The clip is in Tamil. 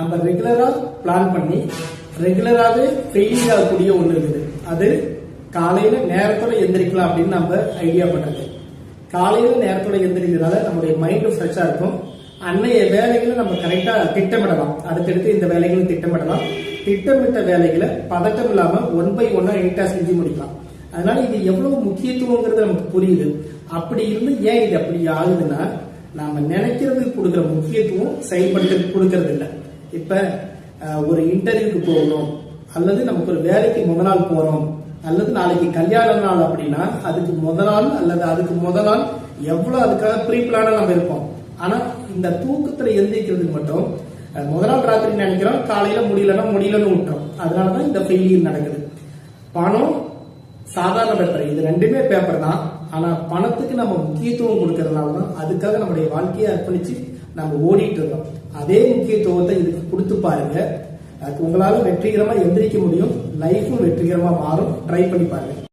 நம்ம ரெகுலரா பிளான் பண்ணி ரெகுலராகவே ஃபெயிலிங் ஆகக்கூடிய ஒன்று இருக்குது. அது காலையில நேரத்தோட எந்திரிக்கலாம் அப்படின்னு நம்ம ஐடியா பண்ணது காலையில நேரத்தோட எந்திரிக்கிறதால நம்முடைய மைண்ட் ஃப்ரெஷ்ஷா இருக்கும். அன்னைய வேலைகளை நம்ம கரெக்டா திட்டமிடலாம். அடுத்தடுத்து இந்த வேலைகளை திட்டமிடலாம். திட்டமிட்ட வேலைகளை பதட்டம் இல்லாம ஒன் பை ஒன்னா நீட்டா செஞ்சு முடிக்கலாம். அதனால இது எவ்வளவு முக்கியத்துவங்கிறது நமக்கு புரியுது. அப்படி இருந்து ஏன் இது அப்படி ஆகுதுன்னா நாம நினைக்கிறதுக்கு கொடுக்குற முக்கியத்துவம் செயல்படுத்துறதுக்கு கொடுக்கறது இல்லை இப்ப ஒரு இன்டர்வியூக்கு போகணும் அல்லது நமக்கு ஒரு வேலைக்கு முத நாள் போறோம் அல்லது நாளைக்கு கல்யாண நாள் அப்படின்னா அதுக்கு முத நாள் அல்லது அதுக்கு முத நாள் எவ்வளவு அதுக்காக ப்ரீ பிளானா நம்ம இருப்போம். ஆனா இந்த தூக்கத்துல எந்திரிக்கிறதுக்கு மட்டும் முத நாள் ராத்திரி நினைக்கிறோம் காலையில முடியலன்னா முடியலன்னு விட்டுறோம். அதனாலதான் இந்த ஃபெயிலியர் நடக்குது. பணம் சாதாரண பேப்பர் இது ரெண்டுமே பேப்பர் தான். ஆனா பணத்துக்கு நம்ம முக்கியத்துவம் கொடுக்கறதுனால தான் அதுக்காக நம்முடைய வாழ்க்கையை அர்ப்பணிச்சு நம்ம ஓடிட்டு இருக்கோம் அதே முக்கியத்துவத்தை இதுக்கு கொடுத்து பாருங்க. உங்களால வெற்றிகரமா எந்திரிக்க முடியும். லைஃபும் வெற்றிகரமா மாறும். ட்ரை பண்ணி பாருங்க.